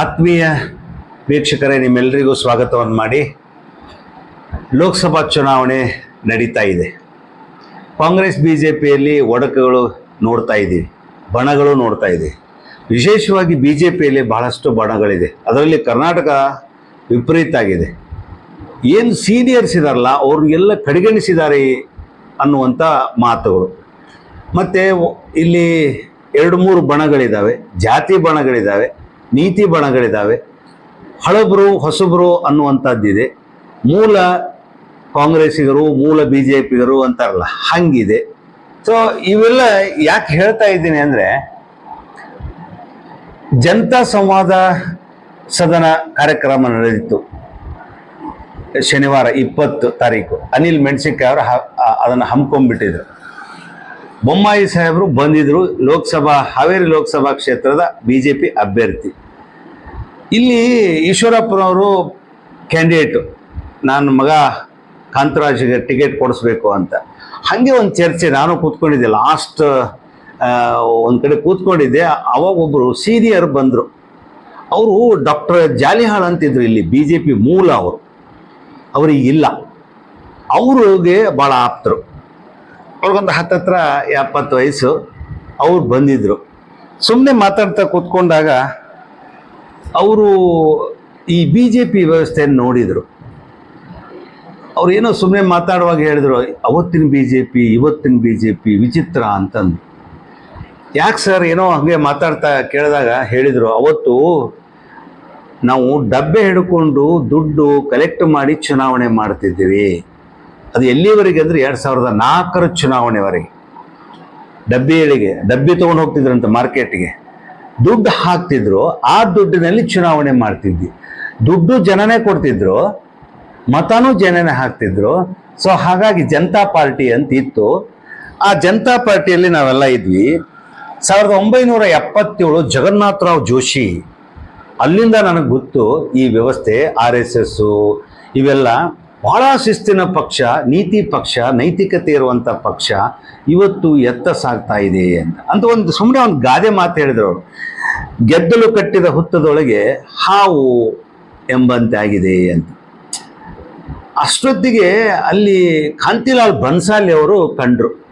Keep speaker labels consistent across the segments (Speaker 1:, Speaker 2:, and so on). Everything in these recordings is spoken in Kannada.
Speaker 1: ಆತ್ಮೀಯ ವೀಕ್ಷಕರೇ ನಿಮ್ಮೆಲ್ಲರಿಗೂ ಸ್ವಾಗತವನ್ನು ಮಾಡಿ ಲೋಕಸಭಾ ಚುನಾವಣೆ ನಡೀತಾ ಇದೆ. ಕಾಂಗ್ರೆಸ್ ಬಿ ಜೆ ಪಿಯಲ್ಲಿ ಒಡಕುಗಳು ನೋಡ್ತಾ ಇದ್ದೀವಿ ಬಣಗಳು ನೋಡ್ತಾ ಇದೆ. ವಿಶೇಷವಾಗಿ ಬಿ ಜೆ ಪಿಯಲ್ಲಿ ಬಹಳಷ್ಟು ಬಣಗಳಿದೆ. ಅದರಲ್ಲಿ ಕರ್ನಾಟಕ ವಿಪರೀತ ಆಗಿದೆ. ಏನು ಸೀನಿಯರ್ಸ್ ಇದಾರಲ್ಲ ಅವ್ರಿಗೆಲ್ಲ ಕಡೆಗಣಿಸಿದ್ದಾರೆ ಅನ್ನುವಂಥ ಮಾತುಗಳು. ಮತ್ತು ಇಲ್ಲಿ ಎರಡು ಮೂರು ಬಣಗಳಿದ್ದಾವೆ ಜಾತಿ ಬಣಗಳಿದ್ದಾವೆ ನೀತಿ ಬಣಗಳಿದ್ದಾವೆ. ಹಳಬರು, ಹೊಸಬರು ಅನ್ನುವಂಥದ್ದಿದೆ. ಮೂಲ ಕಾಂಗ್ರೆಸ್ಸಿಗರು, ಮೂಲ ಬಿ ಜೆ ಪಿಗರು ಅಂತಾರಲ್ಲ, ಹಂಗಿದೆ. ಸೊ ಇವೆಲ್ಲ ಯಾಕೆ ಹೇಳ್ತಾ ಇದ್ದೀನಿ ಅಂದರೆ, ಜನತಾ ಸಂವಾದ ಸದನ ಕಾರ್ಯಕ್ರಮ ನಡೆದಿತ್ತು. ಶನಿವಾರ ಇಪ್ಪತ್ತು ತಾರೀಕು. ಅನಿಲ್ ಮೆಣಸಿನ್ಕಾಯಿ ಅವರು ಅದನ್ನು ಹಮ್ಮಿಕೊಂಡ್ಬಿಟ್ಟಿದ್ರು ಬೊಮ್ಮಾಯಿ ಸಾಹೇಬರು ಬಂದಿದ್ರು ಲೋಕಸಭಾ, ಹಾವೇರಿ ಲೋಕಸಭಾ ಕ್ಷೇತ್ರದ ಬಿ ಜೆ ಪಿ ಅಭ್ಯರ್ಥಿ. ಇಲ್ಲಿ ಈಶ್ವರಪ್ಪನವರು ಕ್ಯಾಂಡಿಡೇಟು. ನನ್ನ ಮಗ ಕಾಂತರಾಜ್ಗೆ ಟಿಕೆಟ್ ಕೊಡಿಸ್ಬೇಕು ಅಂತ. ಹಾಗೆ ಒಂದು ಚರ್ಚೆ ನಾನು ಕೂತ್ಕೊಂಡಿದ್ದೆ. ಲಾಸ್ಟ್ ಒಂದು ಕಡೆ ಕೂತ್ಕೊಂಡಿದ್ದೆ. ಅವಾಗ ಒಬ್ಬರು ಸೀನಿಯರ್ ಬಂದರು. ಅವರು ಡಾಕ್ಟರ್ ಜಾಲಿಹಾಳ್ ಅಂತಿದ್ರು ಇಲ್ಲಿ ಬಿ ಜೆ ಪಿ ಮೂಲ ಅವರು. ಅವರಿಗಿಲ್ಲ ಅವ್ರಿಗೆ ಭಾಳ ಆಪ್ತರು. ಅವ್ರಿಗೊಂದು ಹತ್ತತ್ರ ಎಪ್ಪತ್ತು ವಯಸ್ಸು, ಅವ್ರು ಬಂದಿದ್ರು. ಸುಮ್ಮನೆ ಮಾತಾಡ್ತಾ ಕೂತ್ಕೊಂಡಾಗ ಅವರು ಈ ಬಿ ಜೆ ಪಿ ವ್ಯವಸ್ಥೆಯನ್ನು ನೋಡಿದರು. ಅವ್ರು ಏನೋ ಸುಮ್ಮನೆ ಮಾತಾಡುವಾಗ ಹೇಳಿದ್ರು, ಅವತ್ತಿನ ಬಿ ಜೆ ಪಿ ಇವತ್ತಿನ ಬಿ ಜೆ ಪಿ ವಿಚಿತ್ರ ಅಂತಂದು. ಯಾಕೆ ಸರ್ ಏನೋ ಹಾಗೆ ಮಾತಾಡ್ತಾ ಕೇಳಿದಾಗ ಹೇಳಿದರು, ಅವತ್ತು ನಾವು ಡಬ್ಬೆ ಹಿಡ್ಕೊಂಡು ದುಡ್ಡು ಕಲೆಕ್ಟ್ ಮಾಡಿ ಚುನಾವಣೆ ಮಾಡ್ತಿದ್ದೀವಿ. ಅದು ಎಲ್ಲಿವರೆಗೆ ಅಂದರೆ ಎರಡು ಸಾವಿರದ ನಾಲ್ಕರ ಚುನಾವಣೆವರೆಗೆ ಡಬ್ಬಿಗಳಿಗೆ ಡಬ್ಬಿ ತೊಗೊಂಡು ಹೋಗ್ತಿದ್ರಂತ ಮಾರ್ಕೆಟ್ಗೆ. ದುಡ್ಡು ಹಾಕ್ತಿದ್ರು, ಆ ದುಡ್ಡಿನಲ್ಲಿ ಚುನಾವಣೆ ಮಾಡ್ತಿದ್ವಿ. ದುಡ್ಡು ಜನನೇ ಕೊಡ್ತಿದ್ರು, ಮತನೂ ಜನನೇ ಹಾಕ್ತಿದ್ರು. ಸೊ ಹಾಗಾಗಿ ಜನತಾ ಪಾರ್ಟಿ ಅಂತ ಇತ್ತು ಆ ಜನತಾ ಪಾರ್ಟಿಯಲ್ಲಿ ನಾವೆಲ್ಲ ಇದ್ವಿ. ಸಾವಿರದ ಒಂಬೈನೂರ ಎಪ್ಪತ್ತೇಳು ಜಗನ್ನಾಥರಾವ್ ಜೋಶಿ, ಅಲ್ಲಿಂದ ನನಗೆ ಗೊತ್ತು ಈ ವ್ಯವಸ್ಥೆ, ಆರ್ ಎಸ್ ಎಸ್ಸು, ಇವೆಲ್ಲ ಬಹಳ ಶಿಸ್ತಿನ ಪಕ್ಷ, ನೀತಿ ಪಕ್ಷ, ನೈತಿಕತೆ ಇರುವಂಥ ಪಕ್ಷ ಇವತ್ತು ಎತ್ತ ಸಾಗ್ತಾ ಇದೆ ಅಂತ. ಅಂತ ಒಂದು ಸುಮ್ಮನೆ ಒಂದು ಗಾದೆ ಮಾತು ಹೇಳಿದ್ರು ಗೆದ್ದಲು ಕಟ್ಟಿದ ಹುತ್ತದೊಳಗೆ ಹಾವು ಎಂಬಂತೆ ಆಗಿದೆ ಅಂತ. ಅಷ್ಟೊತ್ತಿಗೆ ಅಲ್ಲಿ ಕಾಂತಿಲಾಲ್ ಬನ್ಸಾಲಿ ಅವರು ಕಂಡ್ರು.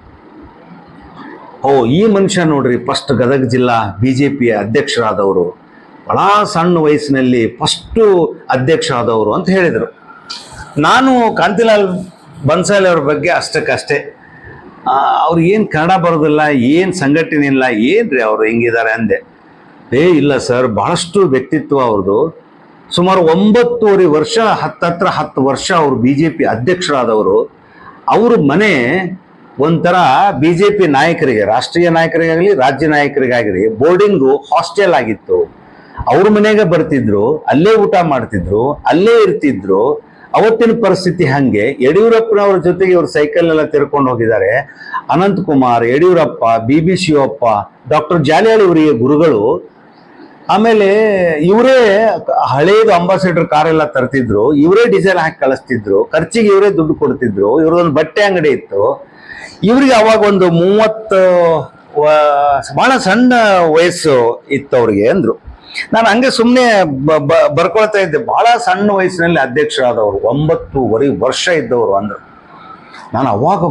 Speaker 1: ಓ, ಈ ಮನುಷ್ಯ ನೋಡ್ರಿ ಫಸ್ಟ್ ಗದಗ ಜಿಲ್ಲಾ ಬಿ ಜೆ ಪಿಯ ಅಧ್ಯಕ್ಷರಾದವರು. ಬಹಳ ಸಣ್ಣ ವಯಸ್ಸಿನಲ್ಲಿ ಫಸ್ಟು ಅಧ್ಯಕ್ಷರಾದವರು ಅಂತ ಹೇಳಿದರು. ನಾನು ಕಾಂತಿಲಾಲ್ ಬನ್ಸಾಲ್ ಅವ್ರ ಬಗ್ಗೆ ಅಷ್ಟಕ್ಕಷ್ಟೇ. ಅವ್ರು ಏನು ಕನ್ನಡ ಬರೋದಿಲ್ಲ, ಏನು ಸಂಘಟನೆ ಇಲ್ಲ ಏನು ರೀ ಅವರು ಹೆಂಗಿದ್ದಾರೆ ಅಂದೆ. ಏ, ಇಲ್ಲ ಸರ್, ಬಹಳಷ್ಟು ವ್ಯಕ್ತಿತ್ವ ಅವ್ರದ್ದು ಸುಮಾರು ಒಂಬತ್ತೂವರೆ ವರ್ಷ ಹತ್ತತ್ರ ಹತ್ತು ವರ್ಷ ಅವರು ಬಿ ಜೆ ಪಿ ಅಧ್ಯಕ್ಷರಾದವರು. ಅವ್ರ ಮನೆ ಒಂಥರ ಬಿ ಜೆ ಪಿ ನಾಯಕರಿಗೆ, ರಾಷ್ಟ್ರೀಯ ನಾಯಕರಿಗಾಗಲಿ, ರಾಜ್ಯ ನಾಯಕರಿಗಾಗಲಿ, ಬೋರ್ಡಿಂಗು ಹಾಸ್ಟೆಲ್ ಆಗಿತ್ತು. ಅವ್ರ ಮನೆಗೆ ಬರ್ತಿದ್ರು, ಅಲ್ಲೇ ಊಟ ಮಾಡ್ತಿದ್ರು, ಅಲ್ಲೇ ಇರ್ತಿದ್ರು. ಅವತ್ತಿನ ಪರಿಸ್ಥಿತಿ ಹಂಗೆ. ಯಡಿಯೂರಪ್ಪನವ್ರ ಜೊತೆಗೆ ಇವರು ಸೈಕಲ್ನೆಲ್ಲ ತಿರ್ಕೊಂಡು ಹೋಗಿದ್ದಾರೆ. Ananth Kumar Yediyurappa B B Shivappa doctor ಜಾಲಿಯಾಳಿ ಇವರಿಗೆ ಗುರುಗಳು. ಆಮೇಲೆ ಇವರೇ ಹಳೇದು ಅಂಬಾಸಿಡರ್ ಕಾರೆಲ್ಲ ತರ್ತಿದ್ರು. ಇವರೇ ಡಿಸೈನ್ ಹಾಕಿ ಕಳಿಸ್ತಿದ್ರು. ಖರ್ಚಿಗೆ ಇವರೇ ದುಡ್ಡು ಕೊಡ್ತಿದ್ರು. ಇವ್ರದೊಂದು ಬಟ್ಟೆ ಅಂಗಡಿ ಇತ್ತು. ಇವ್ರಿಗೆ ಅವಾಗ ಒಂದು ಮೂವತ್ತು ಬಹಳ ಸಣ್ಣ ವಯಸ್ಸು ಇತ್ತು ಅವ್ರಿಗೆ ಅಂದ್ರು. ನಾನು ಹಂಗೆ ಸುಮ್ಮನೆ ಬರ್ಕೊಳ್ತಾ ಇದ್ದೆ. ಬಹಳ ಸಣ್ಣ ವಯಸ್ಸಿನಲ್ಲಿ ಅಧ್ಯಕ್ಷರಾದವರು, ಒಂಬತ್ತೂವರೆ ವರ್ಷ ಇದ್ದವರು ಅಂದರು. ನಾನು ಅವಾಗ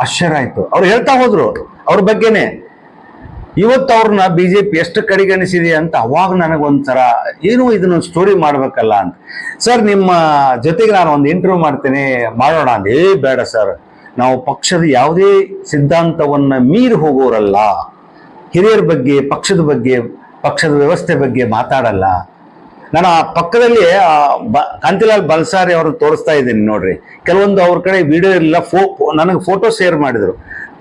Speaker 1: ಆಶ್ಚರ್ಯ ಆಯ್ತು. ಅವ್ರು ಹೇಳ್ತಾ ಹೋದ್ರು, ಅವ್ರ ಬಗ್ಗೆನೆ. ಇವತ್ತು ಅವ್ರನ್ನ ಬಿ ಜೆ ಪಿ ಎಷ್ಟು ಕಡೆಗಣಿಸಿದೆ ಅಂತ ಅವಾಗ ನನಗೊಂಥರ, ಏನು ಇದನ್ನು ಸ್ಟೋರಿ ಮಾಡಬೇಕಲ್ಲ ಅಂತ. ಸರ್, ನಿಮ್ಮ ಜೊತೆಗೆ ನಾನು ಒಂದು ಇಂಟರ್ವ್ಯೂ ಮಾಡ್ತೇನೆ, ಮಾಡೋಣ ಅಂತ. ಏ, ಬೇಡ ಸರ್. ನಾವು ಪಕ್ಷದ ಯಾವುದೇ ಸಿದ್ಧಾಂತವನ್ನ ಮೀರಿ ಹೋಗೋರಲ್ಲ. ಹಿರಿಯರ ಬಗ್ಗೆ, ಪಕ್ಷದ ಬಗ್ಗೆ ಪಕ್ಷದ ವ್ಯವಸ್ಥೆ ಬಗ್ಗೆ ಮಾತಾಡಲ್ಲ. ನಾನು ಆ ಪಕ್ಕದಲ್ಲಿ ಕಾಂತಿಲಾಲ್ ಬಲ್ಸಾರಿ ಅವರು ತೋರಿಸ್ತಾ ಇದ್ದೀನಿ ನೋಡ್ರಿ. ಕೆಲವೊಂದು ಅವ್ರ ಕಡೆ ವಿಡಿಯೋ ಇಲ್ಲ, ಫೋ ನನಗೆ ಫೋಟೋ ಶೇರ್ ಮಾಡಿದರು.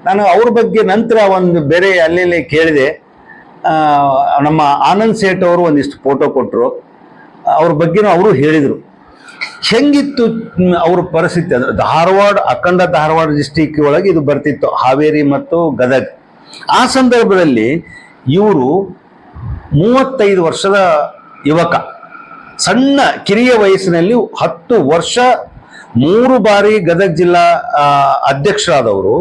Speaker 1: ನಾನು ಅವ್ರ ಬಗ್ಗೆ ನಂತರ ಒಂದು ಬೇರೆ ಅಲ್ಲಿ ಕೇಳಿದೆ. ನಮ್ಮ ಆನಂದ್ ಸೇಠ್ ಅವರು ಒಂದಿಷ್ಟು ಫೋಟೋ ಕೊಟ್ಟರು ಅವ್ರ ಬಗ್ಗೆನೂ ಅವರು ಹೇಳಿದರು. ಹೆಂಗಿತ್ತು ಅವ್ರ ಪರಿಸ್ಥಿತಿ? ಅಂದರೆ ಧಾರವಾಡ, ಅಖಂಡ ಧಾರವಾಡ ಡಿಸ್ಟಿಕ್ ಒಳಗೆ ಇದು ಬರ್ತಿತ್ತು. ಹಾವೇರಿ ಮತ್ತು ಗದಗ್. ಆ ಸಂದರ್ಭದಲ್ಲಿ ಇವರು ಮೂವತ್ತೈದು ವರ್ಷದ ಯುವಕ. ಸಣ್ಣ ಕಿರಿಯ ವಯಸ್ಸಿನಲ್ಲಿ ಹತ್ತು ವರ್ಷ ಮೂರು ಬಾರಿ ಗದಗ ಜಿಲ್ಲಾ ಅಧ್ಯಕ್ಷರಾದವರು.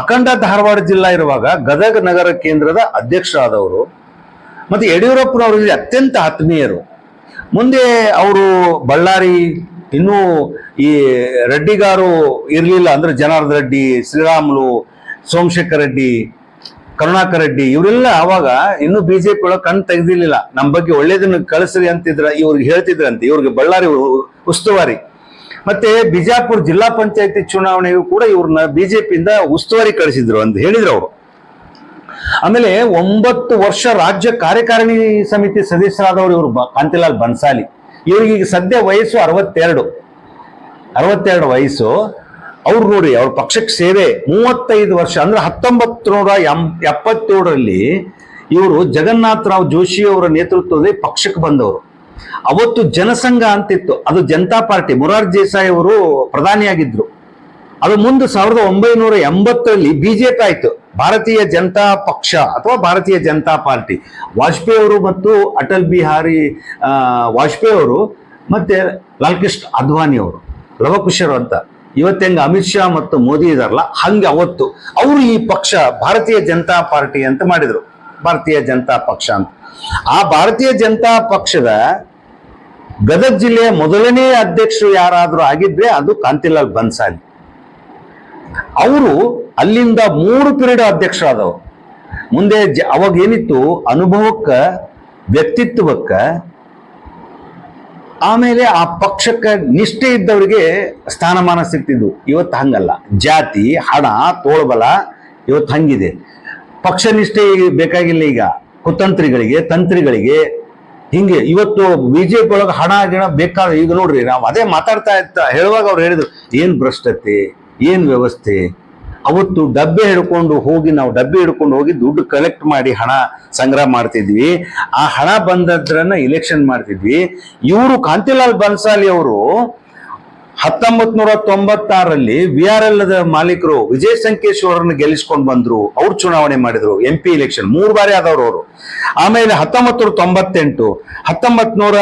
Speaker 1: ಅಖಂಡ ಧಾರವಾಡ ಜಿಲ್ಲಾ ಇರುವಾಗ ಗದಗ ನಗರ ಕೇಂದ್ರದ ಅಧ್ಯಕ್ಷರಾದವರು. ಮತ್ತು ಯಡಿಯೂರಪ್ಪನವರಿಗೆ ಅತ್ಯಂತ ಆತ್ಮೀಯರು. ಮುಂದೆ ಅವರು ಬಳ್ಳಾರಿ, ಇನ್ನೂ ಈ ರೆಡ್ಡಿಗಾರು ಇರಲಿಲ್ಲ ಅಂದ್ರೆ ಜನಾರ್ದ ರೆಡ್ಡಿ, ಶ್ರೀರಾಮುಲು, ಸೋಮಶೇಖರ್ ರೆಡ್ಡಿ ಕರುಣಾಕರ್ ರೆಡ್ಡಿ, ಇವರೆಲ್ಲ ಅವಾಗ ಇನ್ನು ಬಿಜೆಪಿ ಒಳಗೆ ಕಣ್ ತೆಗೆದಿರ್ಲಿಲ್ಲ. ನಮ್ಮ ಬಗ್ಗೆ ಒಳ್ಳೇದನ್ನ ಕಳಿಸ್ರಿ ಅಂತಿದ್ರ, ಇವ್ರಿಗೆ ಹೇಳ್ತಿದ್ರಂತೆ. ಇವ್ರಿಗೆ ಬಳ್ಳಾರಿ ಉಸ್ತುವಾರಿ. ಮತ್ತೆ ಬಿಜಾಪುರ ಜಿಲ್ಲಾ ಪಂಚಾಯತಿ ಚುನಾವಣೆಗೂ ಕೂಡ ಇವ್ರನ್ನ ಬಿಜೆಪಿಯಿಂದ ಉಸ್ತುವಾರಿ ಕಳಿಸಿದ್ರು ಅಂತ ಹೇಳಿದ್ರು ಅವರು. ಆಮೇಲೆ ಒಂಬತ್ತು ವರ್ಷ ರಾಜ್ಯ ಕಾರ್ಯಕಾರಿಣಿ ಸಮಿತಿ ಸದಸ್ಯರಾದವರು ಇವರು ಕಾಂತಿಲಾಲ್ ಬನ್ಸಾಲಿ. ಇವ್ರಿಗೆ ಈಗ ಸದ್ಯ ವಯಸ್ಸು ಅರವತ್ತೆರಡು. ಅರವತ್ತೆರಡು ವಯಸ್ಸು. ಅವ್ರು ನೋಡಿ, ಅವ್ರ ಪಕ್ಷಕ್ಕೆ ಸೇವೆ ಮೂವತ್ತೈದು ವರ್ಷ, ಅಂದ್ರೆ ಹತ್ತೊಂಬತ್ತು ನೂರ ಎಂ, ಎಪ್ಪತ್ತೇಳರಲ್ಲಿ ಇವರು ಜೋಶಿ ಅವರ ನೇತೃತ್ವದಲ್ಲಿ ಪಕ್ಷಕ್ಕೆ ಬಂದವರು. ಅವತ್ತು ಜನಸಂಘ ಅಂತಿತ್ತು. ಅದು ಜನತಾ ಪಾರ್ಟಿ. ಮುರಾರ್ ದೇಸಾಯಿ ಅವರು ಪ್ರಧಾನಿಯಾಗಿದ್ರು. ಅದು ಮುಂದೆ ಸಾವಿರದ ಒಂಬೈನೂರ ಎಂಬತ್ತರಲ್ಲಿ ಬಿಜೆಪಿ ಆಯ್ತು. ಭಾರತೀಯ ಜನತಾ ಪಕ್ಷ ಅಥವಾ ಭಾರತೀಯ ಜನತಾ ಪಾರ್ಟಿ. ವಾಜಪೇಯಿ ಅವರು ಮತ್ತು ಅಟಲ್ ಬಿಹಾರಿ ವಾಜಪೇಯಿ ಅವರು ಮತ್ತೆ ಲಾಲ್ಕೃಷ್ಣ ಅದ್ವಾನಿ ಅವರು. ಲವಕುಶರು ಅಂತ. ಇವತ್ತು ಹೆಂಗೆ ಅಮಿತ್ ಶಾ ಮತ್ತು ಮೋದಿ ಇದಾರಲ್ಲ, ಹಂಗೆ ಅವತ್ತು ಅವರು ಈ ಪಕ್ಷ ಭಾರತೀಯ ಜನತಾ ಪಾರ್ಟಿ ಅಂತ ಮಾಡಿದ್ರು. ಭಾರತೀಯ ಜನತಾ ಪಕ್ಷ ಅಂತ. ಆ ಭಾರತೀಯ ಜನತಾ ಪಕ್ಷದ ಗದಗ ಜಿಲ್ಲೆಯ ಮೊದಲನೇ ಅಧ್ಯಕ್ಷರು ಯಾರಾದರೂ ಆಗಿದ್ರೆ ಅದು ಕಾಂತಿಲಾಲ್ ಬನ್ಸಾಲಿ. ಅವರು ಅಲ್ಲಿಂದ ಮೂರು ಪಿರಿಯಡ್ ಅಧ್ಯಕ್ಷರಾದವರು. ಮುಂದೆ ಜ- ಅವಾಗ ಏನಿತ್ತು? ಅನುಭವಕ್ಕೆ, ವ್ಯಕ್ತಿತ್ವಕ್ಕ ಆಮೇಲೆ ಆ ಪಕ್ಷಕ್ಕೆ ನಿಷ್ಠೆ ಇದ್ದವರಿಗೆ ಸ್ಥಾನಮಾನ ಸಿಗ್ತಿದ್ವು. ಇವತ್ತು ಹಂಗಲ್ಲ. ಜಾತಿ, ಹಣ, ತೋಳ್ಬಲ ಇವತ್ತು ಹಂಗಿದೆ. ಪಕ್ಷ ನಿಷ್ಠೆ ಬೇಕಾಗಿಲ್ಲ ಈಗ. ಕುತಂತ್ರಿಗಳಿಗೆ, ತಂತ್ರಿಗಳಿಗೆ ಹಿಂಗೆ ಇವತ್ತು ಬಿಜೆಪಿ ಒಳಗೆ ಹಣ, ಗಿಣ ಬೇಕಾದ ಈಗ ನೋಡ್ರಿ, ನಾವು ಅದೇ ಮಾತಾಡ್ತಾ ಇರ್ತಾ ಹೇಳುವಾಗ ಅವ್ರು ಹೇಳಿದ್ರು, ಏನು ಭ್ರಷ್ಟತೆ, ಏನು ವ್ಯವಸ್ಥೆ? ಅವತ್ತು ಡಬ್ಬೆ ಹಿಡ್ಕೊಂಡು ಹೋಗಿ ನಾವು ಡಬ್ಬೆ ಹಿಡ್ಕೊಂಡು ಹೋಗಿ ದುಡ್ಡು ಕಲೆಕ್ಟ್ ಮಾಡಿ ಹಣ ಸಂಗ್ರಹ ಮಾಡ್ತಿದ್ವಿ. ಆ ಹಣ ಬಂದದ್ರನ್ನ ಇಲೆಕ್ಷನ್ ಮಾಡ್ತಿದ್ವಿ. ಇವರು ಕಾಂತಿಲಾಲ್ ಬನ್ಸಾಲಿ ಅವರು ಹತ್ತೊಂಬತ್ ನೂರ ತೊಂಬತ್ತಾರರಲ್ಲಿ ವಿ ಆರ್ ಎಲ್ ಮಾಲೀಕರು ವಿಜಯ್ ಸಂಕೇಶ್ವರನ್ನ ಗೆಲ್ಲಿಸ್ಕೊಂಡು ಬಂದ್ರು. ಅವ್ರು ಚುನಾವಣೆ ಮಾಡಿದ್ರು ಎಂ ಪಿ ಇಲೆಕ್ಷನ್ ಮೂರು ಬಾರಿ ಆದವ್ರು ಅವರು. ಆಮೇಲೆ ಹತ್ತೊಂಬತ್ತು ನೂರ ತೊಂಬತ್ತೆಂಟು ಹತ್ತೊಂಬತ್ ನೂರ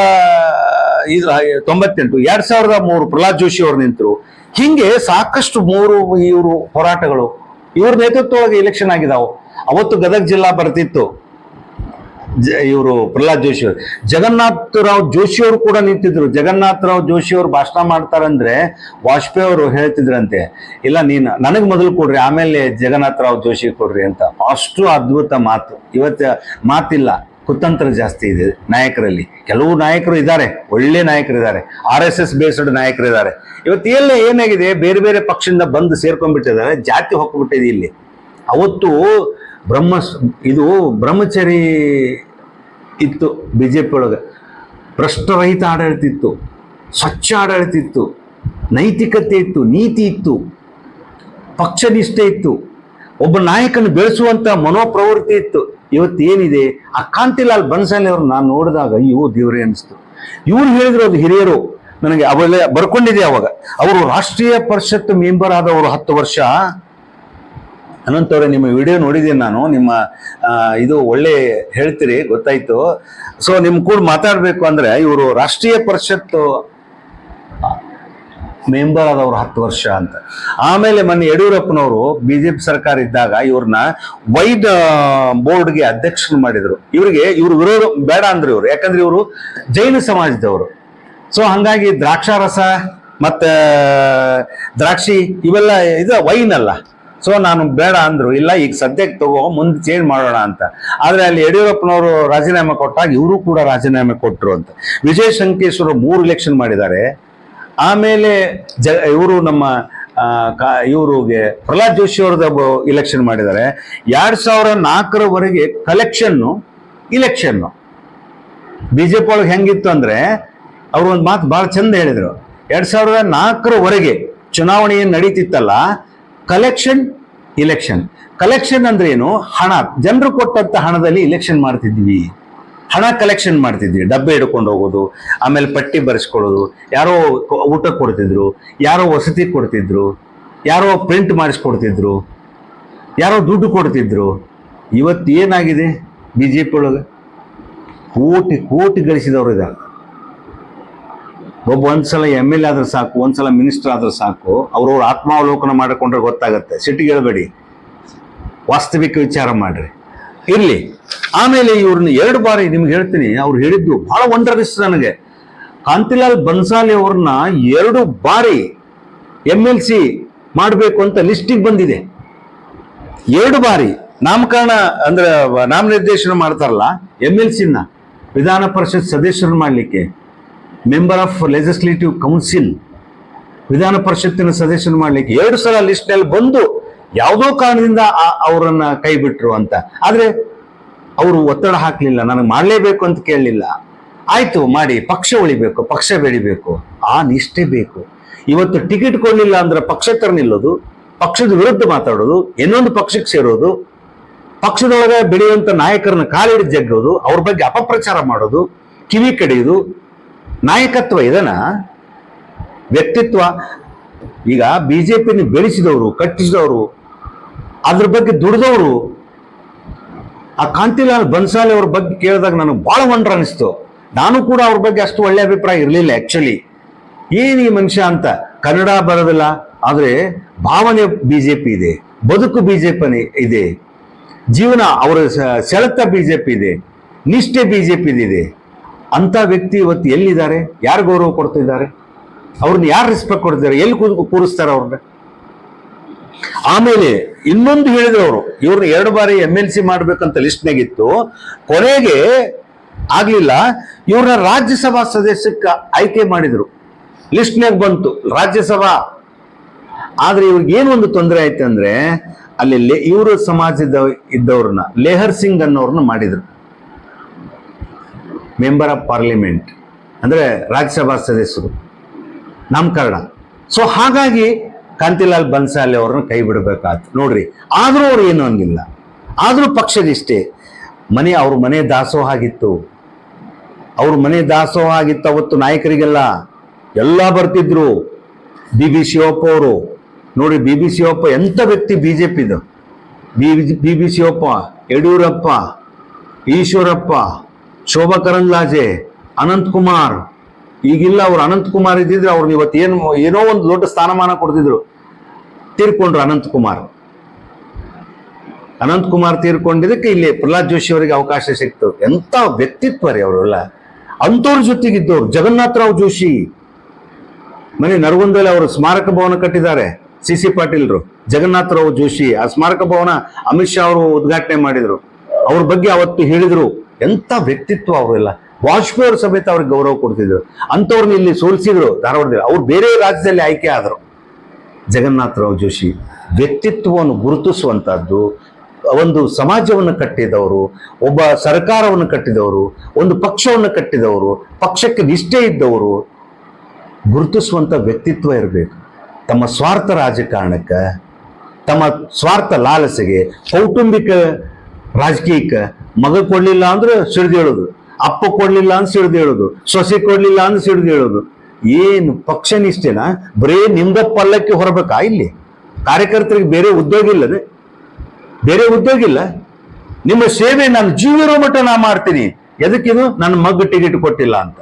Speaker 1: ಇದು ತೊಂಬತ್ತೆಂಟು, ಎರಡ್ ಸಾವಿರದ ಮೂರು ಪ್ರಹ್ಲಾದ್ ಜೋಶಿ ಅವರು ನಿಂತರು. ಹಿಂಗೆ ಸಾಕಷ್ಟು ಮೂರು ಇವರು ಹೋರಾಟಗಳು. ಇವ್ರ ನೇತೃತ್ವವಾಗಿ ಎಲೆಕ್ಷನ್ ಆಗಿದಾವು. ಅವತ್ತು ಗದಗ ಜಿಲ್ಲಾ ಬರ್ತಿತ್ತು. ಇವರು ಪ್ರಹ್ಲಾದ್ ಜೋಶಿ ಅವರು. ಜಗನ್ನಾಥರಾವ್ ಜೋಶಿ ಅವರು ಕೂಡ ನಿಂತಿದ್ರು. ಜಗನ್ನಾಥರಾವ್ ಜೋಶಿ ಅವರು ಭಾಷಣ ಮಾಡ್ತಾರಂದ್ರೆ ವಾಜಪೇಯಿ ಅವರು ಹೇಳ್ತಿದ್ರಂತೆ, ಇಲ್ಲ, ನೀನು ನನಗೆ ಮೊದಲು ಕೊಡ್ರಿ, ಆಮೇಲೆ ಜಗನ್ನಾಥರಾವ್ ಜೋಶಿ ಕೊಡ್ರಿ ಅಂತ. ಅಷ್ಟು ಅದ್ಭುತ ಮಾತು. ಇವತ್ತು ಮಾತಿಲ್ಲ. ಕುತಂತ್ರ ಜಾಸ್ತಿ ಇದೆ ನಾಯಕರಲ್ಲಿ. ಕೆಲವು ನಾಯಕರು ಇದ್ದಾರೆ, ಒಳ್ಳೆ ನಾಯಕರು ಇದ್ದಾರೆ ಆರ್ ಎಸ್ ಎಸ್ ಇದ್ದಾರೆ ಇವತ್ತು ಎಲ್ಲ ಏನಾಗಿದೆ, ಬೇರೆ ಬೇರೆ ಪಕ್ಷದಿಂದ ಬಂದು ಸೇರ್ಕೊಂಡ್ಬಿಟ್ಟಿದ್ದಾರೆ, ಜಾತಿ ಹೊಕ್ಬಿಟ್ಟಿದೆ ಇಲ್ಲಿ. ಅವತ್ತು ಬ್ರಹ್ಮ ಇದು ಬ್ರಹ್ಮಚರಿ ಇತ್ತು ಬಿ ಜೆ ಪಿ ಒಳಗೆ. ಭ್ರಷ್ಟರಹಿತ ಆಡಳಿತ ಇತ್ತು, ಸ್ವಚ್ಛ ಆಡಳಿತ ಇತ್ತು, ನೈತಿಕತೆ ಇತ್ತು, ನೀತಿ ಇತ್ತು ಪಕ್ಷನಿಷ್ಠೆ ಇತ್ತು. ಒಬ್ಬ ನಾಯಕನ ಬೆಳೆಸುವಂಥ ಮನೋಪ್ರವೃತ್ತಿ ಇತ್ತು. ಇವತ್ತು ಏನಿದೆ ಆ ಕಾಂತಿಲಾಲ್ ಬನ್ಸಾಲಿ ಅವ್ರು ನಾನು ನೋಡಿದಾಗ ಅಯ್ಯೋ ದೇವರೇ ಅನಿಸ್ತು. ಇವ್ರು ಹೇಳಿದ್ರು ಅದು ಹಿರಿಯರು. ನನಗೆ ಅವೆಲ್ಲ ಬರ್ಕೊಂಡಿದೆ ಅವಾಗ. ಅವರು ರಾಷ್ಟ್ರೀಯ ಪರಿಷತ್ ಮೆಂಬರ್ ಆದವರು ಹತ್ತು ವರ್ಷ. ಅನಂತವ್ರೆ ನಿಮ್ಮ ವಿಡಿಯೋ ನೋಡಿದ್ದೀನಿ ನಾನು. ನಿಮ್ಮ ಇದು ಒಳ್ಳೆ ಹೇಳ್ತೀರಿ, ಗೊತ್ತಾಯ್ತು. ಸೊ ನಿಮ್ಮ ಕೂಡ ಮಾತಾಡಬೇಕು ಅಂದ್ರೆ ಇವರು ರಾಷ್ಟ್ರೀಯ ಪರಿಷತ್ ಮೆಂಬರ್ ಆದವ್ರು ಹತ್ತು ವರ್ಷ ಅಂತ. ಆಮೇಲೆ ಮೊನ್ನೆ ಯಡಿಯೂರಪ್ಪನವರು ಬಿಜೆಪಿ ಸರ್ಕಾರ ಇದ್ದಾಗ ಇವ್ರನ್ನ ವೈಡ್ ಬೋರ್ಡ್ಗೆ ಅಧ್ಯಕ್ಷರು ಮಾಡಿದ್ರು. ಇವರಿಗೆ ಇವ್ರು ವಿರೋಧ, ಬೇಡ ಅಂದ್ರು ಇವರು. ಯಾಕಂದ್ರೆ ಇವರು ಜೈನ ಸಮಾಜದವರು. ಸೊ ಹಂಗಾಗಿ ದ್ರಾಕ್ಷಾರಸ ಮತ್ತೆ ದ್ರಾಕ್ಷಿ ಇವೆಲ್ಲ ಇದು ವೈನ್ ಅಲ್ಲ. ಸೊ ನಾನು ಬೇಡ ಅಂದ್ರು. ಇಲ್ಲ, ಈಗ ಸದ್ಯಕ್ಕೆ ತಗೋ, ಮುಂದೆ ಚೇಂಜ್ ಮಾಡೋಣ ಅಂತ. ಆದ್ರೆ ಅಲ್ಲಿ ಯಡಿಯೂರಪ್ಪನವರು ರಾಜೀನಾಮೆ ಕೊಟ್ಟಾಗ ಇವರು ಕೂಡ ರಾಜೀನಾಮೆ ಕೊಟ್ಟರು ಅಂತ. ವಿಜಯ್ ಸಂಕೇಶ್ವರ ಮೂರು ಇಲೆಕ್ಷನ್ ಮಾಡಿದ್ದಾರೆ. ಆಮೇಲೆ ಜ, ಇವರು ನಮ್ಮ ಇವರಿಗೆ ಪ್ರಹ್ಲಾದ್ ಜೋಶಿ ಅವ್ರದ್ದು ಇಲೆಕ್ಷನ್ ಮಾಡಿದ್ದಾರೆ. ಎರಡು ಸಾವಿರ ನಾಲ್ಕರವರೆಗೆ collection election B J P ಒಳಗೆ ಹೆಂಗಿತ್ತು ಅಂದರೆ ಅವರು ಒಂದು ಮಾತು ಭಾಳ ಚಂದ ಹೇಳಿದರು. ಎರಡು ಸಾವಿರದ ನಾಲ್ಕರವರೆಗೆ ಚುನಾವಣೆ ಏನು ನಡೀತಿತ್ತಲ್ಲ ಕಲೆಕ್ಷನ್ ಇಲೆಕ್ಷನ್ ಕಲೆಕ್ಷನ್ ಅಂದ್ರೆ ಏನು? ಹಣ. ಜನರು ಕೊಟ್ಟಂತ ಹಣದಲ್ಲಿ ಇಲೆಕ್ಷನ್ ಮಾಡ್ತಿದ್ವಿ. ಹಣ ಕಲೆಕ್ಷನ್ ಮಾಡ್ತಿದ್ವಿ. ಡಬ್ಬೆ ಹಿಡ್ಕೊಂಡು ಹೋಗೋದು, ಆಮೇಲೆ ಪಟ್ಟಿ ಬರೆಸ್ಕೊಳ್ಳೋದು, ಯಾರೋ ಊಟ ಕೊಡ್ತಿದ್ರು, ಯಾರೋ ವಸತಿ ಕೊಡ್ತಿದ್ರು, ಯಾರೋ ಪ್ರಿಂಟ್ ಮಾಡಿಸ್ಕೊಡ್ತಿದ್ರು, ಯಾರೋ ದುಡ್ಡು ಕೊಡ್ತಿದ್ರು. ಇವತ್ತು ಏನಾಗಿದೆ ಬಿ ಜೆ ಪಿ ಒಳಗೆ? ಕೋಟಿ ಕೋಟಿ ಗಳಿಸಿದವರು ಇದ್ದಾರೆ. ಒಬ್ಬ ಒಂದ್ಸಲ ಎಂ ಎಲ್ ಎ ಆದ್ರೆ ಸಾಕು, ಒಂದ್ಸಲ ಮಿನಿಸ್ಟರ್ ಆದ್ರೆ ಸಾಕು, ಅವ್ರವ್ರ ಆತ್ಮಾವಲೋಕನ ಮಾಡಿಕೊಂಡ್ರೆ ಗೊತ್ತಾಗತ್ತೆ. ಸಿಟ್ಟಿಗೆ ಹೇಳಬೇಡಿ. ವಾಸ್ತವಿಕ ವಿಚಾರ ಮಾಡ್ರಿ. ಇರ್ಲಿ. ಆಮೇಲೆ ಇವ್ರನ್ನ ಎರಡು ಬಾರಿ ನಿಮ್ಗೆ ಹೇಳ್ತೀನಿ, ಅವ್ರು ಹೇಳಿದ್ದು ಬಹಳ ವಂಡರ್ ಇಷ್ಟ ನನಗೆ. ಕಾಂತಿಲಾಲ್ ಬನ್ಸಾಲಿ ಅವ್ರನ್ನ ಎರಡು ಬಾರಿ ಎಂ ಎಲ್ ಸಿ ಮಾಡಬೇಕು ಅಂತ ಲಿಸ್ಟಿಗೆ ಬಂದಿದೆ. ಎರಡು ಬಾರಿ ನಾಮಕರಣ ಅಂದ್ರೆ, ನಾಮನಿರ್ದೇಶನ ಮಾಡ್ತಾರಲ್ಲ ಎಂ ಎಲ್ ಸಿನ ವಿಧಾನ ಪರಿಷತ್ ಸದಸ್ಯರನ್ನು ಮಾಡಲಿಕ್ಕೆ ಮೆಂಬರ್ ಆಫ್ ಲೆಜಿಸ್ಲೇಟಿವ್ ಕೌನ್ಸಿಲ್ ವಿಧಾನ ಪರಿಷತ್ತಿನ ಸದಸ್ಯರು ಮಾಡಲಿಕ್ಕೆ ಎರಡು ಸಲ ಲಿಸ್ಟ್ನಲ್ಲಿ ಬಂದು ಯಾವುದೋ ಕಾರಣದಿಂದ ಅವರನ್ನ ಕೈ ಬಿಟ್ರು ಅಂತ. ಆದ್ರೆ ಅವರು ಒತ್ತಡ ಹಾಕಲಿಲ್ಲ, ನನಗೆ ಮಾಡಲೇಬೇಕು ಅಂತ ಕೇಳಲಿಲ್ಲ. ಆಯ್ತು, ಮಾಡಿ, ಪಕ್ಷ ಉಳಿಬೇಕು, ಪಕ್ಷ ಬೆಳಿಬೇಕು, ಆ ನಿಷ್ಠೆ ಬೇಕು. ಇವತ್ತು ಟಿಕೆಟ್ ಕೊಡಲಿಲ್ಲ ಅಂದ್ರೆ ಪಕ್ಷೇತರ ನಿಲ್ಲೋದು ಪಕ್ಷದ ವಿರುದ್ಧ ಮಾತಾಡೋದು, ಇನ್ನೊಂದು ಪಕ್ಷಕ್ಕೆ ಸೇರೋದು, ಪಕ್ಷದೊಳಗೆ ಬೆಳೆಯುವಂಥ ನಾಯಕರನ್ನ ಕಾಲಿಡಿ ಜಗ್ಗೋದು, ಅವ್ರ ಬಗ್ಗೆ ಅಪಪ್ರಚಾರ ಮಾಡೋದು, ಕಿವಿ ಕಡಿಯೋದು, ನಾಯಕತ್ವ ಇದನ್ನ ವ್ಯಕ್ತಿತ್ವ, ಈಗ ಬಿಜೆಪಿನ ಬೆಳೆಸಿದವರು, ಕಟ್ಟಿಸಿದವರು, ಅದ್ರ ಬಗ್ಗೆ ದುಡಿದವರು ಆ ಕಾಂತಿಲಾಲ್ ಬನ್ಸಾಲಿ ಅವ್ರ ಬಗ್ಗೆ ಕೇಳಿದಾಗ ನನಗೆ ಬಹಳ ವಂಡ್ರ ಅನಿಸ್ತು. ನಾನು ಕೂಡ ಅವ್ರ ಬಗ್ಗೆ ಅಷ್ಟು ಒಳ್ಳೆ ಅಭಿಪ್ರಾಯ ಇರಲಿಲ್ಲ ಆ್ಯಕ್ಚುಲಿ ಏನು ಈ ಮನುಷ್ಯ ಅಂತ? ಕನ್ನಡ ಬರೋದಿಲ್ಲ, ಆದರೆ ಭಾವನೆ ಬಿ ಜೆ ಪಿ ಇದೆ, ಬದುಕು ಬಿ ಜೆ ಪಿ ಇದೆ, ಜೀವನ ಅವರ ಸೆಳೆತ ಬಿ ಜೆ ಪಿ ಇದೆ, ನಿಷ್ಠೆ ಬಿ ಜೆ ಪಿ ಇದೆ. ಅಂಥ ವ್ಯಕ್ತಿ ಇವತ್ತು ಎಲ್ಲಿದ್ದಾರೆ? ಯಾರು ಗೌರವ ಕೊಡ್ತಿದ್ದಾರೆ? ಅವ್ರನ್ನ ಯಾರು ರೆಸ್ಪೆಕ್ಟ್ ಕೊಡ್ತಿದ್ದಾರೆ? ಎಲ್ಲಿ ಕೂರಿಸ್ತಾರೆ ಅವ್ರನ್ನ? ಆಮೇಲೆ ಇನ್ನೊಂದು ಹೇಳಿದ್ರು ಅವರು ಇವ್ರನ್ನ ಎರಡು ಬಾರಿ ಎಂ ಎಲ್ ಸಿ ಮಾಡ್ಬೇಕಂತ ಲಿಸ್ಟ್ನಾಗಿತ್ತು. ಕೊನೆಗೆ ಆಗ್ಲಿಲ್ಲ. ಇವ್ರನ್ನ ರಾಜ್ಯಸಭಾ ಸದಸ್ಯಕ್ಕೆ ಆಯ್ಕೆ ಮಾಡಿದ್ರು. ಲಿಸ್ಟ್ನಾಗ ಬಂತು, ರಾಜ್ಯಸಭಾ. ಆದ್ರೆ ಇವ್ರಿಗೆ ಏನು ಒಂದು ತೊಂದರೆ ಆಯ್ತು ಅಂದ್ರೆ, ಅಲ್ಲಿ ಲೇ- ಇವ್ರ ಸಮಾಜದ ಇದ್ದವ್ರನ್ನ ಲೇಹರ್ ಸಿಂಗ್ ಅನ್ನೋರ್ನ ಮಾಡಿದ್ರು. ಮೆಂಬರ್ ಆಫ್ ಪಾರ್ಲಿಮೆಂಟ್ ಅಂದ್ರೆ ರಾಜ್ಯಸಭಾ ಸದಸ್ಯರು. ನಾಮಕರಣ ಸೊ ಹಾಗಾಗಿ ಕಾಂತಿಲಾಲ್ ಬನ್ಸಾಲೆ ಅವ್ರನ್ನ ಕೈ ಬಿಡಬೇಕಾಯ್ತು ನೋಡ್ರಿ, ಆದರೂ ಅವ್ರು ಏನು ಹಂಗಿಲ್ಲ. ಆದರೂ ಪಕ್ಷದಿಷ್ಟೇ ಮನೆ, ಅವ್ರ ಮನೆ ದಾಸೋಹ ಆಗಿತ್ತು. ಅವ್ರ ಮನೆ ದಾಸೋಹ ಆಗಿತ್ತು ಅವತ್ತು ನಾಯಕರಿಗೆಲ್ಲ. ಎಲ್ಲ ಬರ್ತಿದ್ರು. ಬಿ ಬಿ ಶಿವಪ್ಪ ಅವರು. ನೋಡಿ, ಬಿ ಬಿ ಶಿವಪ್ಪ ಎಂತ ವ್ಯಕ್ತಿ B J B B B Shivappa, Yediyurappa, Eshwarappa, Shobha Karandlaje, Ananth Kumar. ಈಗಿಲ್ಲ, ಅವ್ರು ಅನಂತ್ ಕುಮಾರ್ ಇದ್ದಿದ್ರೆ ಅವ್ರನ್ನ ಇವತ್ತು ಏನು, ಏನೋ ಒಂದು ದೊಡ್ಡ ಸ್ಥಾನಮಾನ ಕೊಡ್ತಿದ್ರು. ತೀರ್ಕೊಂಡ್ರು ಅನಂತ್ ಕುಮಾರ್. ಅನಂತ್ ಕುಮಾರ್ ತೀರ್ಕೊಂಡಿದ್ದಕ್ಕೆ ಇಲ್ಲಿ ಪ್ರಹ್ಲಾದ್ ಜೋಶಿ ಅವರಿಗೆ ಅವಕಾಶ ಸಿಕ್ತು. ಎಂತ ವ್ಯಕ್ತಿತ್ವ ರೀ ಅವರೆಲ್ಲ ಅಂಥವ್ರ ಜೊತೆಗಿದ್ದವ್ರು ಜಗನ್ನಾಥರಾವ್ ಜೋಶಿ. ಮನೆ ನರಗುಂದಲ್ಲಿ ಅವರು ಸ್ಮಾರಕ ಭವನ ಕಟ್ಟಿದ್ದಾರೆ, ಸಿ ಸಿ ಪಾಟೀಲ್ರು. ಜಗನ್ನಾಥರಾವ್ ಜೋಶಿ ಆ ಸ್ಮಾರಕ ಭವನ ಅಮಿತ್ ಶಾ ಅವರು ಉದ್ಘಾಟನೆ ಮಾಡಿದ್ರು. ಅವ್ರ ಬಗ್ಗೆ ಅವತ್ತು ಹೇಳಿದ್ರು. ಎಂತ ವ್ಯಕ್ತಿತ್ವ ಅವರೆಲ್ಲ ವಾಜಪೇಯಿ ಸಮೇತ ಅವ್ರಿಗೆ ಗೌರವ ಕೊಡ್ತಿದ್ರು. ಅಂಥವ್ರನ್ನ ಇಲ್ಲಿ ಸೋಲಿಸಿದ್ರು ಧಾರವಾಡದಲ್ಲಿ. ಅವ್ರು ಬೇರೆ ರಾಜ್ಯದಲ್ಲಿ ಆಯ್ಕೆ ಆದರು. ಜಗನ್ನಾಥರಾವ್ ಜೋಶಿ ವ್ಯಕ್ತಿತ್ವವನ್ನು ಗುರುತಿಸುವಂಥದ್ದು ಒಂದು ಸಮಾಜವನ್ನು ಕಟ್ಟಿದವರು, ಒಬ್ಬ ಸರ್ಕಾರವನ್ನು ಕಟ್ಟಿದವರು, ಒಂದು ಪಕ್ಷವನ್ನು ಕಟ್ಟಿದವರು, ಪಕ್ಷಕ್ಕೆ ನಿಷ್ಠೆ ಇದ್ದವರು ಗುರುತಿಸುವಂಥ ವ್ಯಕ್ತಿತ್ವ ಇರಬೇಕು. ತಮ್ಮ ಸ್ವಾರ್ಥ ರಾಜಕಾರಣಕ್ಕೆ, ತಮ್ಮ ಸ್ವಾರ್ಥ ಲಾಲಸೆಗೆ, ಕೌಟುಂಬಿಕ, ರಾಜಕೀಯಕ್ಕೆ ಮಗ ಕೊಡಲಿಲ್ಲ ಅಂದ್ರೆ ಸಿಡಿದೇಳೋದು ಅಪ್ಪ ಕೊಡ್ಲಿಲ್ಲ ಅಂತ ಸಿಡ್ದು ಹೇಳೋದು, ಸೊಸೆ ಕೊಡ್ಲಿಲ್ಲ ಅಂತ ಸಿಡ್ದು ಹೇಳೋದು. ಏನು ಪಕ್ಷ ನಿಷ್ಠೆನ ಬರೇ ನಿಮ್ದ ಪಲ್ಲಕ್ಕೆ ಹೊರಬೇಕಾ ಇಲ್ಲಿ? ಕಾರ್ಯಕರ್ತರಿಗೆ ಬೇರೆ ಉದ್ಯೋಗ ಇಲ್ಲದೆ? ಬೇರೆ ಉದ್ಯೋಗ ಇಲ್ಲ? ನಿಮ್ಮ ಸೇವೆ ನಾನು ಜೀವಿರೋ ಮಟ್ಟ ನಾ ಮಾಡ್ತೀನಿ. ಎದಕ್ಕಿದು ನನ್ನ ಮಗ ಟಿಕೆಟ್ ಕೊಟ್ಟಿಲ್ಲ ಅಂತ.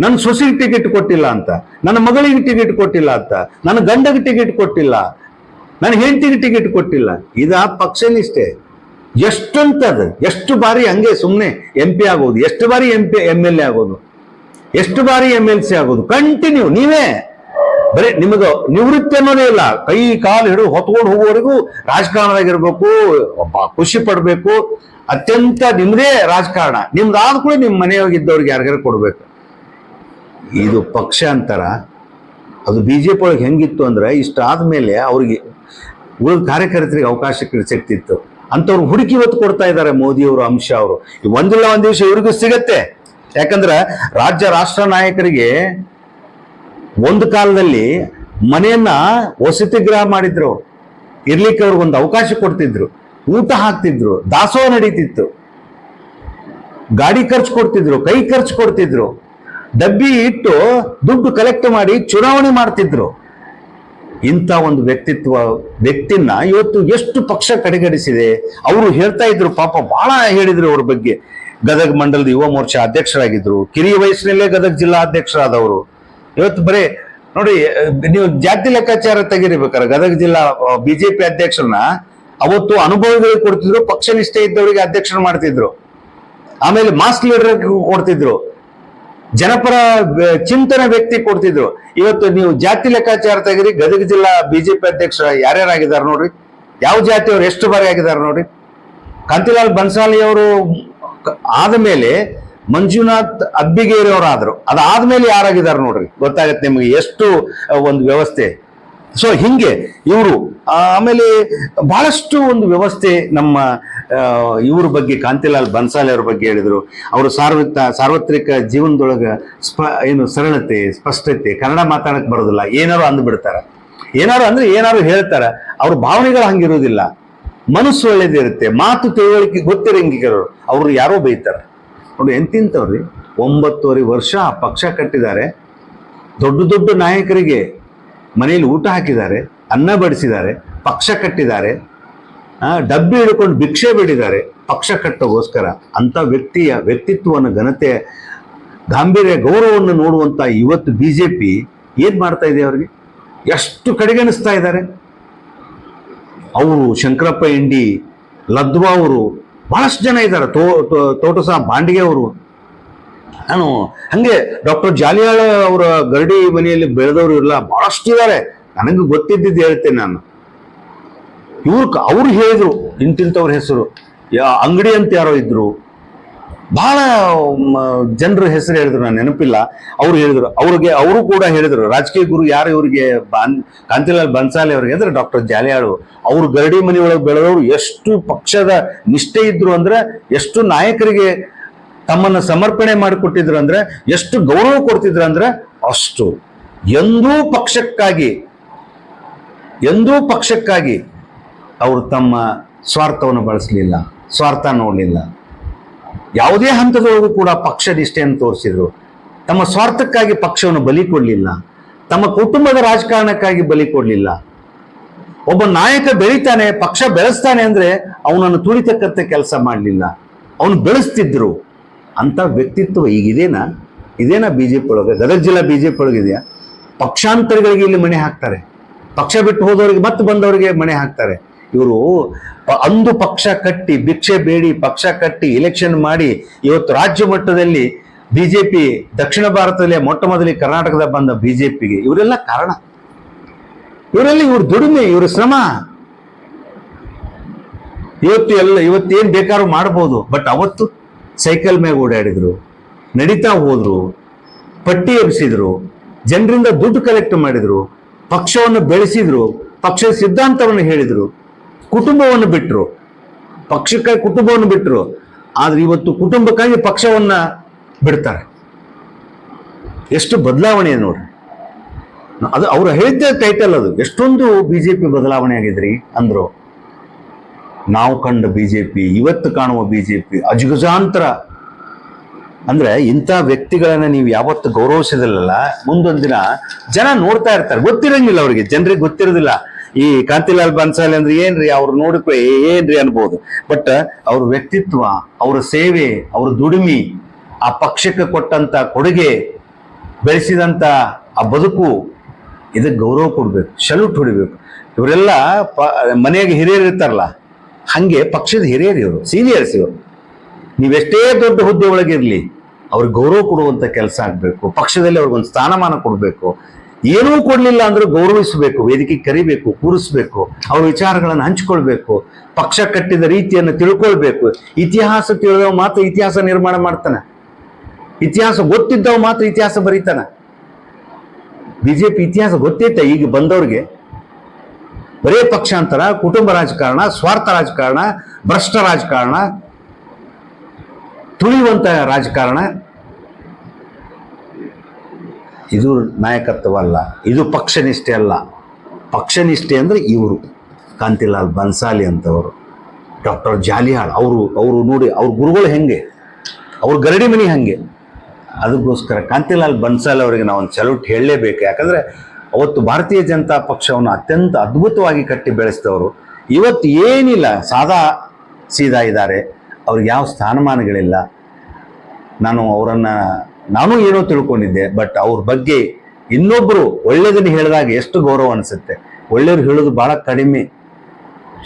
Speaker 1: ನನ್ನ ಸೊಸೆಗೆ ಟಿಕೆಟ್ ಕೊಟ್ಟಿಲ್ಲ ಅಂತ. ನನ್ನ ಮಗಳಿಗೆ ಟಿಕೆಟ್ ಕೊಟ್ಟಿಲ್ಲ ಅಂತ. ನನ್ನ ಗಂಡಗೆ ಟಿಕೆಟ್ ಕೊಟ್ಟಿಲ್ಲ. ನನ್ನ ಹೆಂಡತಿಗೆ ಟಿಕೆಟ್ ಕೊಟ್ಟಿಲ್ಲ. ಇದಾ ಪಕ್ಷ ನಿಷ್ಠೆ ಎಷ್ಟಂತದ ಎಷ್ಟು ಬಾರಿ ಹಂಗೆ ಸುಮ್ಮನೆ ಎಂ ಪಿ ಆಗೋದು, ಎಷ್ಟು ಬಾರಿ M P M L A ಆಗೋದು, ಎಷ್ಟು ಬಾರಿ ಎಂ ಎಲ್ ಸಿ ಆಗೋದು? ಕಂಟಿನ್ಯೂ ನೀವೇ. ಬರೀ ನಿಮಗೆ ನಿವೃತ್ತಿ ಅನ್ನೋದೇ ಇಲ್ಲ. ಕೈ, ಕಾಲು, ಹಿಡಿದು ಹೊತ್ಕೊಂಡು ಹೋಗುವವರೆಗೂ ರಾಜಕಾರಣದಾಗಿರ್ಬೇಕು ಖುಷಿ ಪಡಬೇಕು. ಅತ್ಯಂತ ನಿಮ್ಮದೇ ರಾಜಕಾರಣ. ನಿಮ್ದಾದ ಕೂಡ ನಿಮ್ಮ ಮನೆಯಾಗಿದ್ದವ್ರಿಗೆ ಯಾರಿಗಾರು ಕೊಡಬೇಕು. ಇದು ಪಕ್ಷ ಅಂತಾರ. ಅದು ಪಿ ಒಳಗೆ ಹೆಂಗಿತ್ತು ಅಂದ್ರೆ ಇಷ್ಟ ಆದಮೇಲೆ ಅವ್ರಿಗೆ ಉಳಿದ ಕಾರ್ಯಕರ್ತರಿಗೆ ಅವಕಾಶ ಸಿಗ್ತಿತ್ತು. ಅಂಥವ್ರು ಹುಡುಕಿ ಇವತ್ತು ಕೊಡ್ತಾ ಇದ್ದಾರೆ ಮೋದಿಯವರು, ಅಮಿತ್ ಶಾ ಅವರು. ಒಂದಿಲ್ಲ ಒಂದ್ ದಿವಸ ಇವ್ರಿಗೂ ಸಿಗತ್ತೆ. ಯಾಕಂದ್ರೆ ರಾಜ್ಯ ರಾಷ್ಟ್ರ ನಾಯಕರಿಗೆ ಒಂದು ಕಾಲದಲ್ಲಿ ಮನೆಯನ್ನ ವಸತಿ ಗೃಹ ಮಾಡಿದ್ರು. ಇರ್ಲಿಕ್ಕೆ ಅವ್ರಿಗೆ ಒಂದು ಅವಕಾಶ ಕೊಡ್ತಿದ್ರು. ಊಟ ಹಾಕ್ತಿದ್ರು. ದಾಸೋಹ ನಡೀತಿತ್ತು. ಗಾಡಿ ಖರ್ಚು ಕೊಡ್ತಿದ್ರು. ಕೈ ಖರ್ಚು ಕೊಡ್ತಿದ್ರು. ಡಬ್ಬಿ ಇಟ್ಟು ದುಡ್ಡು ಕಲೆಕ್ಟ್ ಮಾಡಿ ಚುನಾವಣೆ ಮಾಡ್ತಿದ್ರು. ಇಂಥ ಒಂದು ವ್ಯಕ್ತಿತ್ವ, ವ್ಯಕ್ತಿನ ಇವತ್ತು ಎಷ್ಟು ಪಕ್ಷ ಕಡೆಗಣಿಸಿದೆ? ಅವರು ಹೇಳ್ತಾ ಇದ್ರು, ಪಾಪ ಬಹಳ ಹೇಳಿದ್ರು ಅವ್ರ ಬಗ್ಗೆ. ಗದಗ ಮಂಡಲದ ಯುವ ಮೋರ್ಚಾ ಅಧ್ಯಕ್ಷರಾಗಿದ್ರು, ಕಿರಿಯ ವಯಸ್ಸಿನಲ್ಲೇ ಗದಗ ಜಿಲ್ಲಾ ಅಧ್ಯಕ್ಷರಾದವರು. ಇವತ್ತು ಬರೀ, ನೋಡಿ, ನೀವು ಜಾತಿ ಲೆಕ್ಕಾಚಾರ ತೆಗಿರಿಬೇಕಾರೆ ಗದಗ ಜಿಲ್ಲಾ ಬಿಜೆಪಿ ಅಧ್ಯಕ್ಷರನ್ನ ಅವತ್ತು ಅನುಭವಿಗಳಿಗೆ ಕೊಡ್ತಿದ್ರು, ಪಕ್ಷ ನಿಷ್ಠೆ ಇದ್ದವರಿಗೆ ಅಧ್ಯಕ್ಷರು ಮಾಡ್ತಿದ್ರು. ಆಮೇಲೆ ಮಾಸ್ ಲೀಡರ್ ಕೊಡ್ತಿದ್ರು. ಜನಪರ ಚಿಂತನೆ ವ್ಯಕ್ತಿ ಕೊಡ್ತಿದ್ರು. ಇವತ್ತು ನೀವು ಜಾತಿ ಲೆಕ್ಕಾಚಾರ ತೆಗಿರಿ ಗದಗ ಜಿಲ್ಲಾ ಬಿಜೆಪಿ ಅಧ್ಯಕ್ಷ ಯಾರ್ಯಾರಾಗಿದ್ದಾರೆ ನೋಡ್ರಿ? ಯಾವ ಜಾತಿಯವರು ಎಷ್ಟು ಬಾರಿ ಆಗಿದ್ದಾರೆ ನೋಡ್ರಿ? ಕಾಂತಿಲಾಲ್ ಬನ್ಸಾಲಿ ಅವರು ಆದ ಮೇಲೆ ಮಂಜುನಾಥ್ ಅಬ್ಬಿಗೇರಿ ಅವರು ಆದ್ರು ಅದಾದ್ಮೇಲೆ ಯಾರಾಗಿದ್ದಾರೆ ನೋಡ್ರಿ? ಗೊತ್ತಾಗತ್ತೆ ನಿಮಗೆ ಎಷ್ಟು ಒಂದು ವ್ಯವಸ್ಥೆ. ಸೊ ಹಿಂಗೆ ಇವರು ಆಮೇಲೆ ಬಹಳಷ್ಟು ಒಂದು ವ್ಯವಸ್ಥೆ ನಮ್ಮ ಇವ್ರ ಬಗ್ಗೆ, ಕಾಂತಿಲಾಲ್ ಬನ್ಸಾಲೆ ಅವ್ರ ಬಗ್ಗೆ ಹೇಳಿದರು. ಅವರು ಸಾರ್ವತ್ರಿಕ ಸಾರ್ವತ್ರಿಕ ಜೀವನದೊಳಗೆ ಸ್ಪ, ಏನು ಸರಳತೆ, ಸ್ಪಷ್ಟತೆ, ಕನ್ನಡ ಮಾತಾಡಕ್ ಬರೋದಿಲ್ಲ. ಏನಾರು ಅಂದ್ಬಿಡ್ತಾರೆ ಏನಾರು ಅಂದ್ರೆ ಏನಾರು ಹೇಳ್ತಾರೆ. ಅವ್ರ ಭಾವನೆಗಳು ಹಂಗಿರೋದಿಲ್ಲ. ಮನಸ್ಸು ಒಳ್ಳೇದಿರುತ್ತೆ ಮಾತು ತಿಳುವಳಿಕೆ ಗೊತ್ತಿರಂಗಿಕರು ಅವರು. ಯಾರೋ ಬೈತಾರ. ನೋಡಿ, ಎಂತಿಂತವ್ರಿ, ಒಂಬತ್ತುವರೆ ವರ್ಷ ಪಕ್ಷ ಕಟ್ಟಿದ್ದಾರೆ. ದೊಡ್ಡ ದೊಡ್ಡ ನಾಯಕರಿಗೆ ಮನೆಯಲ್ಲಿ ಊಟ ಹಾಕಿದ್ದಾರೆ. ಅನ್ನ ಬಡಿಸಿದ್ದಾರೆ, ಪಕ್ಷ ಕಟ್ಟಿದ್ದಾರೆ ಡಬ್ಬಿ ಹಿಡ್ಕೊಂಡು ಭಿಕ್ಷೆ ಬಿಡಿದ್ದಾರೆ, ಪಕ್ಷ ಕಟ್ಟೋಗೋಸ್ಕರ ಅಂತ ವ್ಯಕ್ತಿಯ ವ್ಯಕ್ತಿತ್ವವನ್ನು ಘನತೆ ಗಾಂಭೀರ್ಯ, ಗೌರವವನ್ನು ನೋಡುವಂಥ ಇವತ್ತು ಬಿ ಜೆ ಪಿ ಏನು ಮಾಡ್ತಾ ಇದೆ ಅವ್ರಿಗೆ? ಎಷ್ಟು ಕಡೆಗಣಿಸ್ತಾ ಇದ್ದಾರೆ? ಅವರು, ಶಂಕರಪ್ಪ ಇಂಡಿ ಲದ್ವಾ ಅವರು ಭಾಳಷ್ಟು ಜನ ಇದ್ದಾರೆ. ತೋ, ತೋ- ತೋಟ ಸಹ ಬಾಂಡಿಗೆ ಅವರು. ನಾನು, ಹಂಗೆ ಡಾಕ್ಟರ್ ಜಾಲಿಯಾಳ ಅವರ ಗರಡಿ ಮನೆಯಲ್ಲಿ ಬೆಳೆದವರು ಇಲ್ಲ ಭಾಳಷ್ಟು ಇದ್ದಾರೆ. ನನಗೆ ಗೊತ್ತಿದ್ದಿದ್ದು ಹೇಳ್ತೇನೆ ನಾನು. ಇವ್ರು ಅವ್ರು ಹೇಳಿದ್ರು ಇಂತಿಂತವ್ರ ಹೆಸರು. ಯಾ, ಅಂಗಡಿ ಅಂತ ಯಾರೋ ಇದ್ರು. ಬಹಳ ಜನರ ಹೆಸರು ಹೇಳಿದ್ರು, ನಾನು ನೆನಪಿಲ್ಲ. ಅವ್ರು ಹೇಳಿದ್ರು, ಅವ್ರಿಗೆ, ಅವರು ಕೂಡ ಹೇಳಿದ್ರು. ರಾಜಕೀಯ ಗುರು ಯಾರು ಇವರಿಗೆ, ಬಾನ್, ಕಾಂತಿಲಾಲ್ ಬನ್ಸಾಲಿ ಅವ್ರಿಗೆ ಅಂದ್ರೆ ಡಾಕ್ಟರ್ ಜಾಲಿಯಾಳು. ಅವ್ರು ಗರಡಿ ಮನೆಯೊಳಗೆ ಬೆಳೆದವರು ಎಷ್ಟು ಪಕ್ಷದ ನಿಷ್ಠೆ ಇದ್ರು ಅಂದ್ರೆ, ಎಷ್ಟು ನಾಯಕರಿಗೆ ತಮ್ಮನ್ನು ಸಮರ್ಪಣೆ ಮಾಡಿಕೊಟ್ಟಿದ್ರು ಅಂದ್ರೆ, ಎಷ್ಟು ಗೌರವ ಕೊಡ್ತಿದ್ರು ಅಂದ್ರೆ ಅಷ್ಟು. ಎಂದೂ ಪಕ್ಷಕ್ಕಾಗಿ ಎಂದೂ ಪಕ್ಷಕ್ಕಾಗಿ ಅವರು ತಮ್ಮ ಸ್ವಾರ್ಥವನ್ನು ಬಳಸಲಿಲ್ಲ, ಸ್ವಾರ್ಥ ನೋಡಲಿಲ್ಲ. ಯಾವುದೇ ಹಂತದೊಳಗೂ ಕೂಡ ಪಕ್ಷ ನಿಷ್ಠೆಯನ್ನು ತೋರಿಸಿದ್ರು. ತಮ್ಮ ಸ್ವಾರ್ಥಕ್ಕಾಗಿ ಪಕ್ಷವನ್ನು ಬಲಿ ಕೊಡಲಿಲ್ಲ, ತಮ್ಮ ಕುಟುಂಬದ ರಾಜಕಾರಣಕ್ಕಾಗಿ ಬಲಿ ಕೊಡಲಿಲ್ಲ. ಒಬ್ಬ ನಾಯಕ ಬೆಳಿತಾನೆ, ಪಕ್ಷ ಬೆಳೆಸ್ತಾನೆ ಅಂದ್ರೆ ಅವನನ್ನು ತುಳಿತಕ್ಕಂಥ ಕೆಲಸ ಮಾಡಲಿಲ್ಲ. ಅವನು ಬೆಳೆಸ್ತಿದ್ರು. ಅಂತ ವ್ಯಕ್ತಿತ್ವ ಈಗಿದೇನಾ? ಇದೇನಾ ಬಿಜೆಪಿ ಒಳಗೆ? ಗದಗ ಜಿಲ್ಲಾ ಬಿಜೆಪಿ ಒಳಗಿದೆಯಾ? ಪಕ್ಷಾಂತರಗಳಿಗೆ ಇಲ್ಲಿ ಮಣೆ ಹಾಕ್ತಾರೆ. ಪಕ್ಷ ಬಿಟ್ಟು ಹೋದವರಿಗೆ ಮತ್ತೆ ಬಂದವರಿಗೆ ಮಣೆ ಹಾಕ್ತಾರೆ. ಇವರು ಅಂದು ಪಕ್ಷ ಕಟ್ಟಿ, ಭಿಕ್ಷೆ ಬೇಡಿ, ಪಕ್ಷ ಕಟ್ಟಿ ಎಲೆಕ್ಷನ್ ಮಾಡಿ ಇವತ್ತು ರಾಜ್ಯ ಮಟ್ಟದಲ್ಲಿ ಬಿಜೆಪಿ ದಕ್ಷಿಣ ಭಾರತದಲ್ಲೇ ಮೊಟ್ಟ ಮೊದಲಿ ಕರ್ನಾಟಕದ ಬಂದ ಬಿಜೆಪಿಗೆ ಇವರೆಲ್ಲ ಕಾರಣ. ಇವರೆಲ್ಲ ಇವ್ರ ದುಡಿಮೆ, ಇವ್ರ ಶ್ರಮ. ಇವತ್ತು ಎಲ್ಲ ಇವತ್ತೇನ್ ಬೇಕಾದ್ರೂ ಮಾಡ್ಬೋದು, ಬಟ್ ಅವತ್ತು ಸೈಕಲ್ ಮೇಲೆ ಓಡಾಡಿದ್ರು, ನಡೀತಾ ಹೋದ್ರು, ಪಟ್ಟಿ ಎಬ್ಸಿದ್ರು, ಜನರಿಂದ ದುಡ್ಡು ಕಲೆಕ್ಟ್ ಮಾಡಿದ್ರು ಪಕ್ಷವನ್ನು ಬೆಳೆಸಿದ್ರು, ಪಕ್ಷದ ಸಿದ್ಧಾಂತವನ್ನು ಹೇಳಿದ್ರು, ಕುಟುಂಬವನ್ನು ಬಿಟ್ರು. ಪಕ್ಷಕ್ಕಾಗಿ ಕುಟುಂಬವನ್ನು ಬಿಟ್ರು. ಆದ್ರೆ ಇವತ್ತು ಕುಟುಂಬಕ್ಕಾಗಿ ಪಕ್ಷವನ್ನ ಬಿಡ್ತಾರೆ. ಎಷ್ಟು ಬದಲಾವಣೆ ನೋಡಿ ನೋಡ್ರಿ. ಅದು ಅವ್ರು ಹೇಳಿದ್ದ ಟೈಟಲ್ ಅದು. ಎಷ್ಟೊಂದು ಬಿಜೆಪಿ ಬದಲಾವಣೆ ಆಗಿದ್ರಿ ಅಂದ್ರು. ನಾವು ಕಂಡ ಬಿಜೆಪಿ ಇವತ್ತು ಕಾಣುವ ಬಿಜೆಪಿ ಅಜಗಜಾಂತರ ಅಂದ್ರೆ ಇಂಥ ವ್ಯಕ್ತಿಗಳನ್ನ ನೀವು ಯಾವತ್ತು ಗೌರವಿಸಿದಲ್ಲ ಮುಂದೊಂದು ದಿನ ಜನ ನೋಡ್ತಾ ಇರ್ತಾರೆ. ಗೊತ್ತಿರಂಗಿಲ್ಲ ಅವ್ರಿಗೆ. ಜನರಿಗೆ ಗೊತ್ತಿರೋದಿಲ್ಲ. ಈ ಕಾಂತಿಲಾಲ್ ಬನ್ಸಾಲಿ ಅಂದ್ರೆ ಏನ್ರಿ? ಅವ್ರು ನೋಡಕ್ಕೆ ಏನ್ರಿ ಅನ್ಬೋದು. ಬಟ್ ಅವ್ರ ವ್ಯಕ್ತಿತ್ವ, ಅವ್ರ ಸೇವೆ, ಅವ್ರ ದುಡಿಮೆ, ಆ ಪಕ್ಷಕ್ಕೆ ಕೊಟ್ಟಂತ ಕೊಡುಗೆ, ಬೆಳೆಸಿದಂತ ಆ ಬದುಕು, ಇದಕ್ಕೆ ಗೌರವ ಕೊಡ್ಬೇಕು ಸಲ್ಯೂಟ್ ಹೊಡಿಬೇಕು. ಇವರೆಲ್ಲ ಪ, ಮನೆಯಾಗ ಹಿರಿಯರು ಇರ್ತಾರಲ್ಲ, ಹಂಗೆ ಪಕ್ಷದ ಹಿರಿಯರು ಇವರು ಸೀನಿಯರ್ಸ್ ಇವರು. ನೀವೆಷ್ಟೇ ದೊಡ್ಡ ಹುದ್ದೆ ಒಳಗಿರ್ಲಿ ಅವ್ರಿಗೆ ಗೌರವ ಕೊಡುವಂತ ಕೆಲಸ ಆಗಬೇಕು. ಪಕ್ಷದಲ್ಲಿ ಅವ್ರಿಗೊಂದು ಸ್ಥಾನಮಾನ ಕೊಡಬೇಕು. ಏನೂ ಕೊಡಲಿಲ್ಲ ಅಂದ್ರೆ ಗೌರವಿಸಬೇಕು, ವೇದಿಕೆ ಕರಿಬೇಕು, ಕೂರಿಸ್ಬೇಕು, ಅವ್ರ ವಿಚಾರಗಳನ್ನು ಹಂಚ್ಕೊಳ್ಬೇಕು, ಪಕ್ಷ ಕಟ್ಟಿದ ರೀತಿಯನ್ನು ತಿಳ್ಕೊಳ್ಬೇಕು. ಇತಿಹಾಸ ತಿಳಿದವ ಮಾತ್ರ ಇತಿಹಾಸ ನಿರ್ಮಾಣ ಮಾಡ್ತಾನೆ. ಇತಿಹಾಸ ಗೊತ್ತಿದ್ದವ ಮಾತ್ರ ಇತಿಹಾಸ ಬರೀತಾನೆ. ಬಿಜೆಪಿ ಇತಿಹಾಸ ಗೊತ್ತೈತೆ ಈಗ ಬಂದವ್ರಿಗೆ. ಬರೇ ಪಕ್ಷಾಂತರ, ಕುಟುಂಬ ರಾಜಕಾರಣ, ಸ್ವಾರ್ಥ ರಾಜಕಾರಣ, ಭ್ರಷ್ಟ ರಾಜಕಾರಣ ತುಳಿಯುವಂತ ರಾಜಕಾರಣ? ಇದು ನಾಯಕತ್ವವಲ್ಲ, ಇದು ಪಕ್ಷನಿಷ್ಠೆ ಅಲ್ಲ. ಪಕ್ಷನಿಷ್ಠೆ ಅಂದರೆ ಇವರು. ಕಾಂತಿಲಾಲ್ ಬನ್ಸಾಲಿ ಅಂತವರು. ಡಾಕ್ಟರ್ ಜಾಲಿಹಾಳ್ ಅವರು ಅವರು ನೋಡಿ, ಅವ್ರ ಗುರುಗಳು ಹೆಂಗೆ? ಅವ್ರ ಗರಡಿ ಮನಿ ಹಾಗೆ? ಅದಕ್ಕೋಸ್ಕರ ಕಾಂತಿಲಾಲ್ ಬನ್ಸಾಲ್ ಅವರಿಗೆ ನಾವು ಒಂದು ಸಲ್ಯೂಟ್ ಹೇಳಲೇಬೇಕು. ಯಾಕಂದರೆ ಅವತ್ತು ಭಾರತೀಯ ಜನತಾ ಪಕ್ಷವನ್ನು ಅತ್ಯಂತ ಅದ್ಭುತವಾಗಿ ಕಟ್ಟಿ ಬೆಳೆಸಿದವರು ಇವತ್ತು ಏನಿಲ್ಲ, ಸಾದಾ ಸೀದಾ ಇದ್ದಾರೆ ಅವ್ರಿಗೆ ಯಾವ ಸ್ಥಾನಮಾನಗಳಿಲ್ಲ. ನಾನು ಅವರನ್ನು, ನಾನು ಏನೋ ತಿಳ್ಕೊಂಡಿದ್ದೆ ಬಟ್ ಅವ್ರ ಬಗ್ಗೆ ಇನ್ನೊಬ್ಬರು ಒಳ್ಳೆಯದನ್ನು ಹೇಳಿದಾಗ ಎಷ್ಟು ಗೌರವ ಅನಿಸುತ್ತೆ. ಒಳ್ಳೆಯವ್ರು ಹೇಳೋದು ಬಹಳ ಕಡಿಮೆ.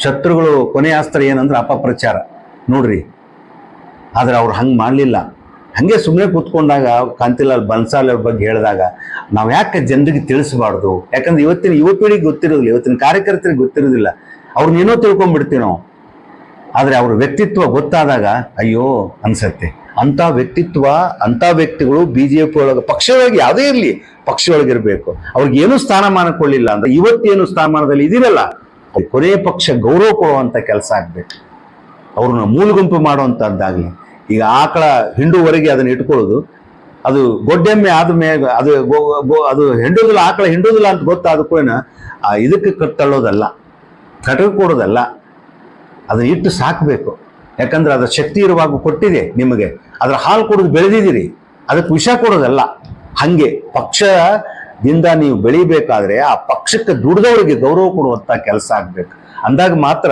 Speaker 1: ಶತ್ರುಗಳು ಕೊನೆಯ ಅಸ್ತ್ರ ಏನಂದ್ರೆ ಅಪಪ್ರಚಾರ. ನೋಡ್ರಿ, ಆದ್ರೆ ಅವ್ರು ಹಂಗೆ ಮಾಡಲಿಲ್ಲ. ಹಾಗೆ ಸುಮ್ಮನೆ ಕೂತ್ಕೊಂಡಾಗ ಕಾಂತಿಲಾಲ್ ಬನ್ಸಾಲ್ ಅವ್ರ ಬಗ್ಗೆ ಹೇಳಿದಾಗ ನಾವು ಯಾಕೆ ಜನರಿಗೆ ತಿಳಿಸಬಾರ್ದು? ಯಾಕಂದ್ರೆ ಇವತ್ತಿನ ಯುವ ಪೀಳಿಗೆ ಗೊತ್ತಿರೋದಿಲ್ಲ, ಇವತ್ತಿನ ಕಾರ್ಯಕರ್ತರಿಗೆ ಗೊತ್ತಿರೋದಿಲ್ಲ. ಅವ್ರನ್ನೇನೋ ತಿಳ್ಕೊಂಡ್ಬಿಡ್ತೀವಿ ನಾವು. ಆದರೆ ಅವ್ರ ವ್ಯಕ್ತಿತ್ವ ಗೊತ್ತಾದಾಗ ಅಯ್ಯೋ ಅನ್ಸತ್ತೆ. ಅಂತ ವ್ಯಕ್ತಿತ್ವ ಅಂತ ವ್ಯಕ್ತಿಗಳು ಬಿ ಜೆ ಪಿ ಒಳಗೆ ಪಕ್ಷದೊಳಗೆ ಯಾವುದೇ ಇರಲಿ ಪಕ್ಷದೊಳಗಿರಬೇಕು. ಅವ್ರಿಗೆ ಏನು ಸ್ಥಾನಮಾನ ಕೊಡಲಿಲ್ಲ ಅಂದ್ರೆ ಇವತ್ತೇನು ಸ್ಥಾನಮಾನದಲ್ಲಿ ಇದಿರಲ್ಲ ಕೊನೆಯ ಪಕ್ಷ ಗೌರವ ಕೊಡುವಂಥ ಕೆಲಸ ಆಗಬೇಕು. ಅವ್ರನ್ನ ಮೂಲಗುಂಪು ಮಾಡುವಂಥದ್ದಾಗಲಿ. ಈಗ ಆಕಳ ಹಿಂಡುವರೆಗೆ ಅದನ್ನ ಇಟ್ಕೊಳ್ಳೋದು, ಅದು ಗೊಡ್ಡೆಮ್ಮೆ ಆದ್ಮೇಲೆ ಅದು ಗೋ- ಗೋ- ಅದು ಹಿಂಡುದಿಲ್ಲ, ಆಕಳ ಹಿಂಡುದಿಲ್ಲ ಅಂತ ಗೊತ್ತಾದ ಕೂಡ ಇದಕ್ಕೆ ಕಟ್ಟಳ್ಳೋದಲ್ಲ ಕಟಕ ಕೊಡೋದಲ್ಲ. ಅದನ್ನ ಇಟ್ಟು ಸಾಕಬೇಕು. ಯಾಕಂದ್ರೆ ಅದರ ಶಕ್ತಿ ಇರುವಾಗ ಕೊಟ್ಟಿದೆ ನಿಮಗೆ. ಅದರ ಹಾಲು ಕೊಡೋದು ಬೆಳೆದಿದ್ದೀರಿ. ಅದಕ್ಕೆ ವಿಷ ಕೊಡೋದಲ್ಲ. ಹಾಗೆ ಪಕ್ಷದಿಂದ ನೀವು ಬೆಳಿಬೇಕಾದ್ರೆ ಆ ಪಕ್ಷಕ್ಕೆ ದುಡ್ದವರಿಗೆ ಗೌರವ ಕೊಡುವಂತ ಕೆಲಸ ಆಗ್ಬೇಕು. ಅಂದಾಗ ಮಾತ್ರ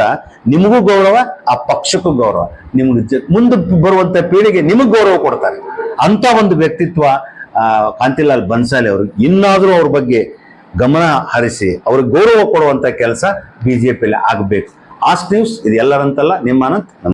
Speaker 1: ನಿಮಗೂ ಗೌರವ, ಆ ಪಕ್ಷಕ್ಕೂ ಗೌರವ. ನಿಮ್ಗೆ ಮುಂದೆ ಬರುವಂತ ಪೀಳಿಗೆ ನಿಮಗೆ ಗೌರವ ಕೊಡ್ತಾರೆ. ಅಂತ ಒಂದು ವ್ಯಕ್ತಿತ್ವ ಕಾಂತಿಲಾಲ್ ಬನ್ಸಾಲಿ ಅವರು ಇನ್ನಾದರೂ ಅವ್ರ ಬಗ್ಗೆ ಗಮನ ಹರಿಸಿ, ಅವ್ರಿಗೆ ಗೌರವ ಕೊಡುವಂತ ಕೆಲಸ ಬಿಜೆಪಿಯಲ್ಲಿ ಆಗಬೇಕು. ಆಸ್ಟ್ ನ್ಯೂಸ್ ಇದು ಎಲ್ಲರಂತಲ್ಲ ನಿಮ್ಮ ಅನಂತ್